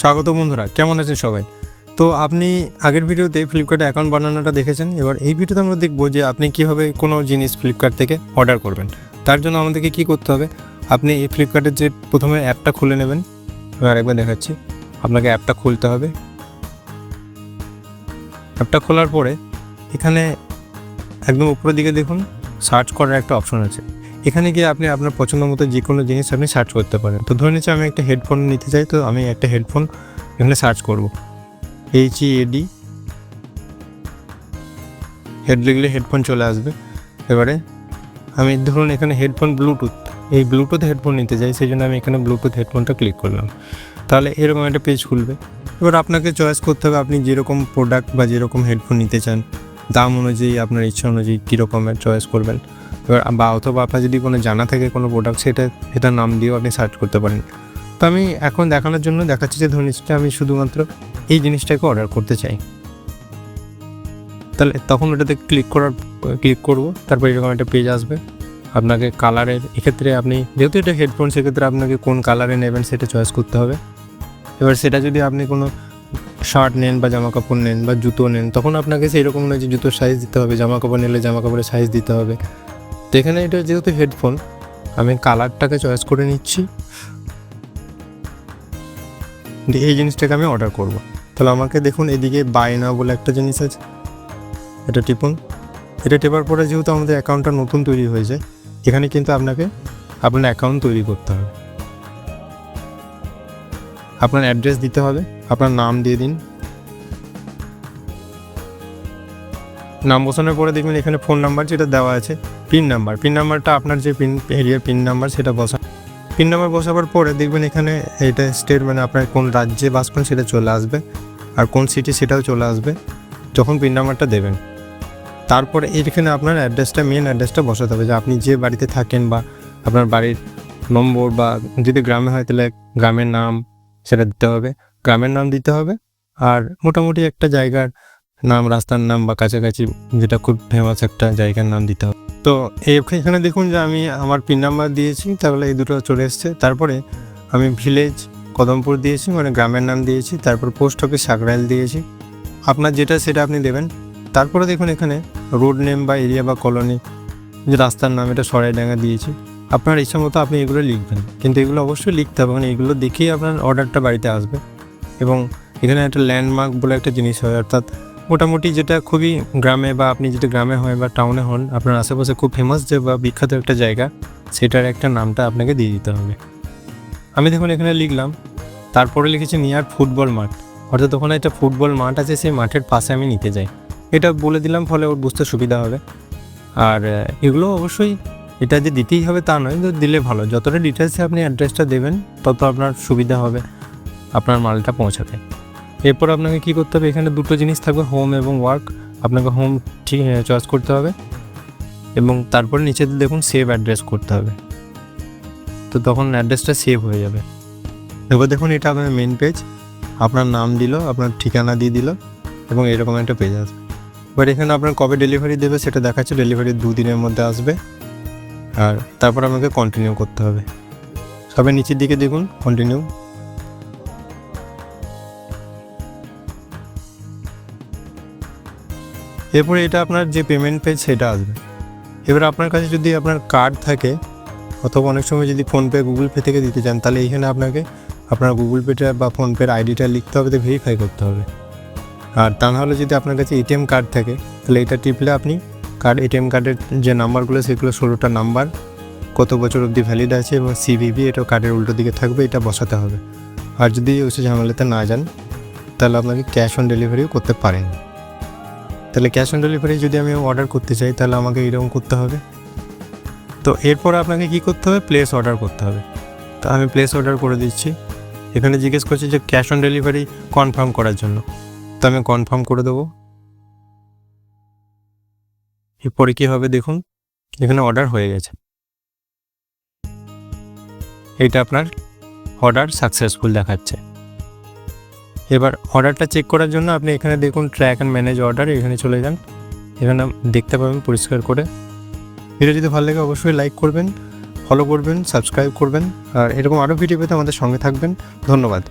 স্বাগত বন্ধুরা, কেমন আছেন সবাই? তো আপনি আগের ভিডিওতে ফ্লিপকার্টে অ্যাকাউন্ট বানানোটা দেখেছেন, এবার এই ভিডিওতে আমরা দেখব যে আপনি কীভাবে কোনো জিনিস ফ্লিপকার্ট থেকে অর্ডার করবেন। তার জন্য আমাদেরকে কী করতে হবে? আপনি এই ফ্লিপকার্টের যে প্রথমে অ্যাপটা খুলে নেবেন, এবার একবার দেখাচ্ছি। আপনাকে অ্যাপটা খুলতে হবে। অ্যাপটা খোলার পরে এখানে একদম উপরের দিকে দেখুন সার্চ করার একটা অপশন আছে। এখানে গিয়ে আপনি আপনার পছন্দ মতো যে কোনো জিনিস আপনি সার্চ করতে পারেন। তো ধরে নিচ্ছি আমি একটা হেডফোন নিতে চাই, তো আমি একটা হেডফোন এখানে সার্চ করব। এইচ এডি হেড লিখলে হেডফোন চলে আসবে। এবারে আমি ধরুন এখানে হেডফোন ব্লুটুথ এই ব্লুটুথ হেডফোন নিতে চাই, সেই জন্য আমি এখানে ব্লুটুথ হেডফোনটা ক্লিক করলাম। তাহলে এরকম একটা পেজ খুলবে। এবার আপনাকে চয়েস করতে হবে, আপনি যেরকম প্রোডাক্ট বা যেরকম হেডফোন নিতে চান, দাম অনুযায়ী, আপনার ইচ্ছা অনুযায়ী কীরকমের চয়েস করবেন। এবার বা অথবা আপনার যদি কোনো জানা থাকে কোনো প্রোডাক্ট সেটা, সেটার নাম দিয়েও আপনি সার্চ করতে পারেন। তো আমি এখন দেখানোর জন্য দেখাচ্ছি যে ধরুন আমি শুধুমাত্র এই জিনিসটাকে অর্ডার করতে চাই। তাহলে তখন ওটাতে ক্লিক করার ক্লিক করব, তারপর এরকম একটা পেজ আসবে। আপনাকে কালারের এক্ষেত্রে আপনি, যেহেতু এটা হেডফোন সেক্ষেত্রে আপনাকে কোন কালারে নেবেন সেটা চয়েস করতে হবে। এবার সেটা যদি আপনি কোনো শার্ট নেন বা জামা কাপড় নেন বা জুতো নেন, তখন আপনাকে সেই রকম নয় যে জুতোর সাইজ দিতে হবে। জামা কাপড় নিলে জামা কাপড়ের সাইজ দিতে হবে। এখানে এটা যেহেতু হেডফোন আমি কালারটাকে চয়েস করে নিচ্ছি। দিয়ে এই জিনিসটাকে আমি অর্ডার করব। তাহলে আমাকে দেখুন এদিকে বাই না বলে একটা জিনিস আছে। এটা টিপুন। এটা টেপার পরে যেহেতু আমাদের অ্যাকাউন্টটা নতুন তৈরি হয়ে যায় এখানে কিন্তু আপনাকে আপনার অ্যাকাউন্ট তৈরি করতে হবে। আপনার অ্যাড্রেস দিতে হবে, আপনার নাম দিয়ে দিন। নাম বসানোর পরে দেখবেন এখানে ফোন নাম্বার যেটা দেওয়া আছে পিন নাম্বার পিন নাম্বারটা আপনার যে পিন এরিয়ার পিন নাম্বার সেটা বসা পিন নাম্বার বসাবার পরে দেখবেন এখানে এটা স্টেট মানে আপনার কোন রাজ্যে বাস করেন সেটা চলে আসবে আর কোন সিটি সেটাও চলে আসবে যখন পিন নাম্বারটা দেবেন। তারপরে এখানে আপনার অ্যাড্রেসটা মেন অ্যাড্রেসটা বসাতে হবে যে আপনি যে বাড়িতে থাকেন বা আপনার বাড়ির নম্বর বা যদি গ্রামে হয় তাহলে গ্রামের নাম সেটা দিতে হবে। গ্রামের নাম দিতে হবে আর মোটামুটি একটা জায়গার নাম, রাস্তার নাম বা কাছাকাছি যেটা খুব ফেমাস একটা জায়গার নাম দিতে হবে। তো এখানে দেখুন যে আমি আমার পিন নাম্বার দিয়েছি, তাহলে এই দুটো চলে এসছে। তারপরে আমি ভিলেজ কদমপুর দিয়েছি মানে গ্রামের নাম দিয়েছি। তারপর পোস্ট অফিস সাকরাইল দিয়েছি। আপনার যেটা সেটা আপনি দেবেন। তারপরে দেখুন এখানে রোড নেম বা এরিয়া বা কলোনি যে রাস্তার নাম, এটা সরাইডাঙ্গা দিয়েছি। আপনার ইচ্ছা মতো আপনি এগুলো লিখবেন। কিন্তু এগুলো অবশ্যই লিখতে হবে। মানে এগুলো দেখেই আপনার অর্ডারটা বাড়িতে আসবে। এবং এখানে একটা ল্যান্ডমার্ক বলে একটা জিনিস হয়, অর্থাৎ মোটামুটি যেটা খুবই গ্রামে বা আপনি যদি গ্রামে হয় বা টাউনে হন, আপনার আশেপাশে খুব ফেমাস যে বা বিখ্যাত একটা জায়গা, সেটার একটা নামটা আপনাকে দিয়ে দিতে হবে। আমি দেখুন এখানে লিখলাম, তারপরে লিখেছি নিয়ার ফুটবল মাঠ। অর্থাৎ ওখানে একটা ফুটবল মাঠ আছে, সেই মাঠের পাশে আমি নিতে যাই। এটা বলে দিলাম, ফলে ওর বুঝতে সুবিধা হবে। আর, এগুলো অবশ্যই এটা যে দিতেই হবে তা নয় তো দিলে ভালো। যতটা ডিটেলসে আপনি অ্যাড্রেসটা দেবেন, তত আপনার সুবিধা হবে, আপনার মালটা পৌঁছাতে। এরপর আপনাকে কী করতে হবে? এখানে দুটো জিনিস থাকবে হোম এবং ওয়ার্ক আপনাকে হোম ঠিক চয়েস করতে হবে এবং তারপরে নিচে দেখুন সেভ অ্যাড্রেস করতে হবে। তো তখন অ্যাড্রেসটা সেভ হয়ে যাবে। এবার দেখুন এটা আপনার মেন পেজ আপনার নাম দিল, আপনার ঠিকানা দিয়ে দিল এবং এরকম একটা পেজ আসবে এবার এখানে আপনার কবে ডেলিভারি দেবে সেটা দেখাচ্ছে ডেলিভারি দুদিনের মধ্যে আসবে। আর তারপর আমাকে কন্টিনিউ করতে হবে। সবে নিচের দিকে দেখুন কন্টিনিউ এরপরে এটা আপনার যে পেমেন্ট পেজ সেটা আসবে। এবার আপনার কাছে যদি আপনার কার্ড থাকে, অথবা অনেক সময় যদি ফোনপে গুগল পে থেকে দিতে চান, তাহলে এইখানে আপনাকে আপনার গুগল পেটা বা ফোনপের আইডিটা লিখতে হবে, তো ভেরিফাই করতে হবে। আর তা নাহলে যদি আপনার কাছে এটিএম কার্ড থাকে, তাহলে এটা টিপলে আপনি কার্ড এটিএম কার্ডের যে নাম্বারগুলো সেগুলো ষোলোটা নাম্বার কত বছর অবধি ভ্যালিড আছে এবং সিভিভি এটা কার্ডের উল্টো দিকে থাকবে, এটা বসাতে হবে। আর যদি ওইসব ঝামেলাতে না যান, তাহলে আপনাকে ক্যাশ অন ডেলিভারিও করতে পারেন। তাহলে ক্যাশ অন ডেলিভারি যদি আমি অর্ডার করতে চাই, তাহলে আমাকে এরকম করতে হবে। তো এরপর আপনাকে কি করতে হবে? প্লেস অর্ডার করতে হবে। তো আমি প্লেস অর্ডার করে দিচ্ছি। এখানে জিজ্ঞেস করছে যে ক্যাশ অন ডেলিভারি কনফার্ম করার জন্য। তো আমি কনফার্ম করে দেবো। এরপরে কী হবে দেখুন, এখানে অর্ডার হয়ে গেছে। এটা আপনার অর্ডার সাকসেসফুল দেখাচ্ছে। এবার অর্ডারটা চেক করার জন্য আপনি এখানে দেখুন ট্র্যাক অ্যান্ড ম্যানেজ অর্ডার এখানে চলে যান। এখানে দেখতে পাবেন পরিষ্কার করে। ভিডিও যদি ভালো লাগে অবশ্যই লাইক করবেন ফলো করবেন সাবস্ক্রাইব করবেন। আর এরকম আরও ভিডিও পেতে আমাদের সঙ্গে থাকবেন। ধন্যবাদ।